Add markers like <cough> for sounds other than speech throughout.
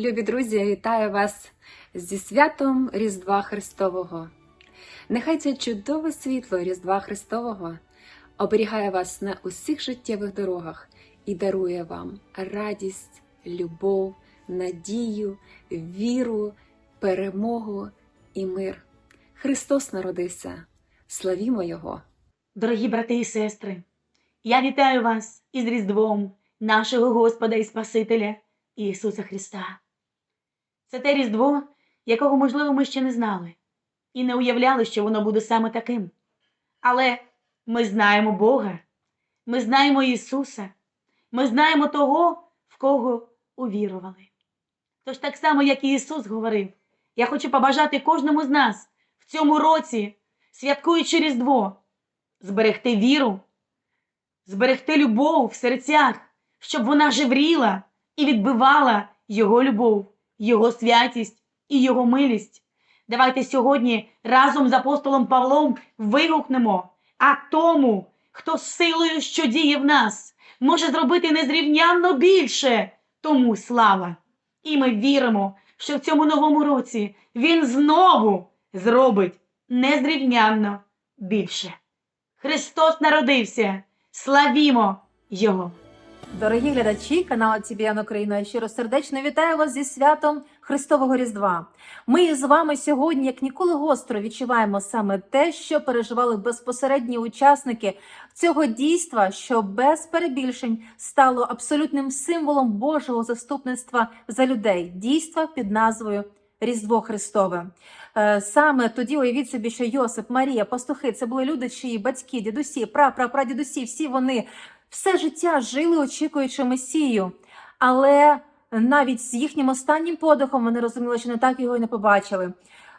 Любі друзі, я вітаю вас зі святом Різдва Христового. Нехай це чудове світло Різдва Христового оберігає вас на усіх життєвих дорогах і дарує вам радість, любов, надію, віру, перемогу і мир. Христос народився. Славімо Його! Дорогі брати і сестри, я вітаю вас із Різдвом нашого Господа і Спасителя Ісуса Христа. Це те Різдво, якого, можливо, ми ще не знали, і не уявляли, що воно буде саме таким. Але ми знаємо Бога, ми знаємо Ісуса, ми знаємо того, в кого увірували. Тож так само, як і Ісус говорив, я хочу побажати кожному з нас в цьому році, святкуючи Різдво, зберегти віру, зберегти любов в серцях, щоб вона живріла і відбивала Його любов, Його святість і Його милість. Давайте сьогодні разом з апостолом Павлом вигукнемо, а тому, хто силою, що діє в нас, може зробити незрівнянно більше, тому слава. І ми віримо, що в цьому новому році Він знову зробить незрівнянно більше. Христос народився. Славімо Його! Дорогі глядачі каналу TBN Україна, я щиро сердечно вітаю вас зі святом Христового Різдва. Ми з вами сьогодні, як ніколи гостро, відчуваємо саме те, що переживали безпосередні учасники цього дійства, що без перебільшень стало абсолютним символом Божого заступництва за людей. Дійства під назвою Різдво Христове. Е, Саме тоді уявіть собі, що Йосип, Марія, пастухи це були люди, чиї батьки, дідусі, прапрапрадідусі, всі вони все життя жили, очікуючи Месію. Але навіть з їхнім останнім подихом вони розуміли, що не так його і не побачили.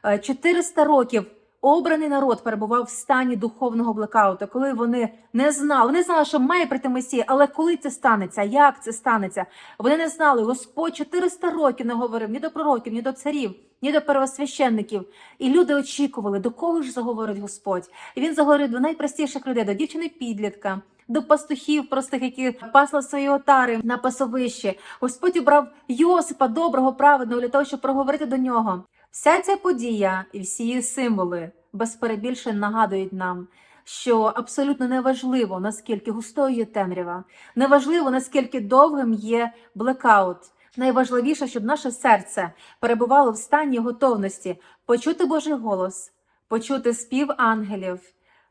Е, 400 років обраний народ перебував в стані духовного блекауту, коли вони не знали, вони знали, що має прийти Месія, але коли це станеться, як це станеться, вони не знали. Господь 400 років не говорив ні до пророків, ні до царів, ні до первосвященників. І люди очікували, до кого ж заговорить Господь. І він заговорив до найпростіших людей, до дівчини підлітка, до пастухів простих, які пасли свої отари на пасовищі. Господь обрав Йосипа, доброго, праведного, для того, щоб проговорити до нього. Вся ця подія і всі її символи без перебільшень нагадують нам, що абсолютно неважливо, наскільки густою є темрява, неважливо, наскільки довгим є блекаут. Найважливіше, щоб наше серце перебувало в стані готовності почути Божий голос, почути спів ангелів,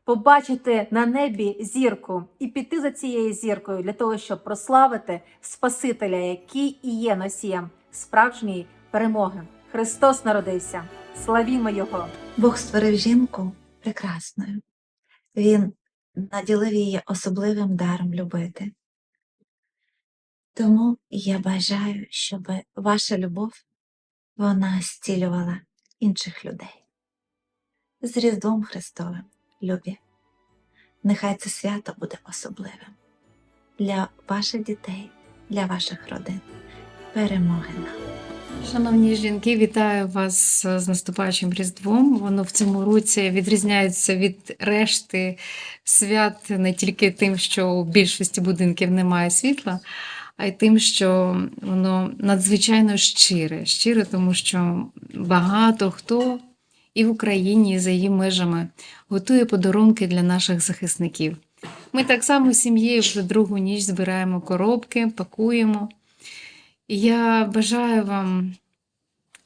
побачити на небі зірку і піти за цією зіркою для того, щоб прославити Спасителя, який і є носієм справжньої перемоги. Христос народився. Славімо Його! Бог створив жінку прекрасною. Він наділив її особливим даром любити. Тому я бажаю, щоб ваша любов вона зцілювала інших людей. З Різдвом Христовим, любі. Нехай це свято буде особливим для ваших дітей, для ваших родин. Перемоги нам! Шановні жінки, вітаю вас з наступаючим Різдвом. Воно в цьому році відрізняється від решти свят не тільки тим, що у більшості будинків немає світла, а й тим, що воно надзвичайно щире. Щире, тому що багато хто і в Україні, і за її межами готує подарунки для наших захисників. Ми так само з сім'єю вже другу ніч збираємо коробки, пакуємо. І я бажаю вам,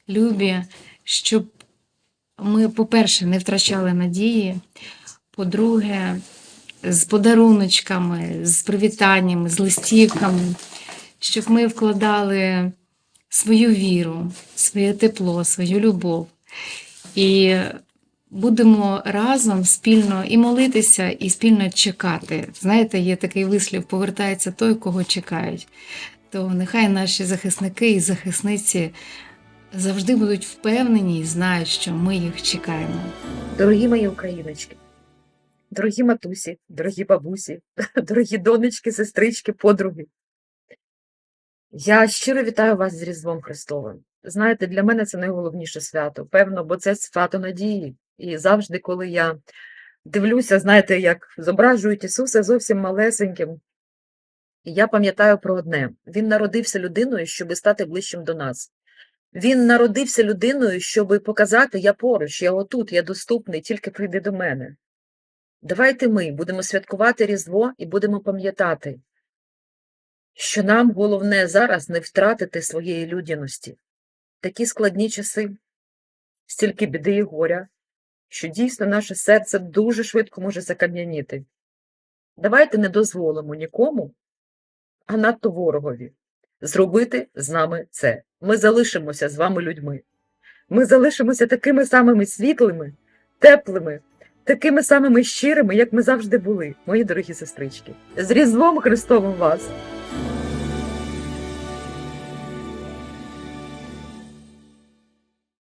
любі, щоб ми, по-перше, не втрачали надії, по-друге, з подаруночками, з привітаннями, з листівками, щоб ми вкладали свою віру, своє тепло, свою любов. І будемо разом спільно і молитися, і спільно чекати. Знаєте, є такий вислів: повертається той, кого чекають то нехай наші захисники і захисниці завжди будуть впевнені і знають, що ми їх чекаємо. Дорогі мої україночки, дорогі матусі, дорогі бабусі, <laughs> дорогі донечки, сестрички, подруги. Я щиро вітаю вас з Різдвом Христовим. Знаєте, для мене це найголовніше свято, певно, бо це свято надії. І завжди, коли я дивлюся, знаєте, як зображують Ісуса зовсім малесеньким, і я пам'ятаю про одне: Він народився людиною, щоб стати ближчим до нас. Він народився людиною, щоб показати, я поруч, я отут, я доступний, тільки прийди до мене. Давайте ми будемо святкувати Різдво і будемо пам'ятати, що нам головне зараз не втратити своєї людяності. Такі складні часи, стільки біди і горя, що дійсно наше серце дуже швидко може закам'яніти. Давайте не дозволимо нікому, а надто ворогові, зробити з нами це. Ми залишимося з вами людьми. Ми залишимося такими самими світлими, теплими, такими самими щирими, як ми завжди були, мої дорогі сестрички. З Різдвом Христовим вас!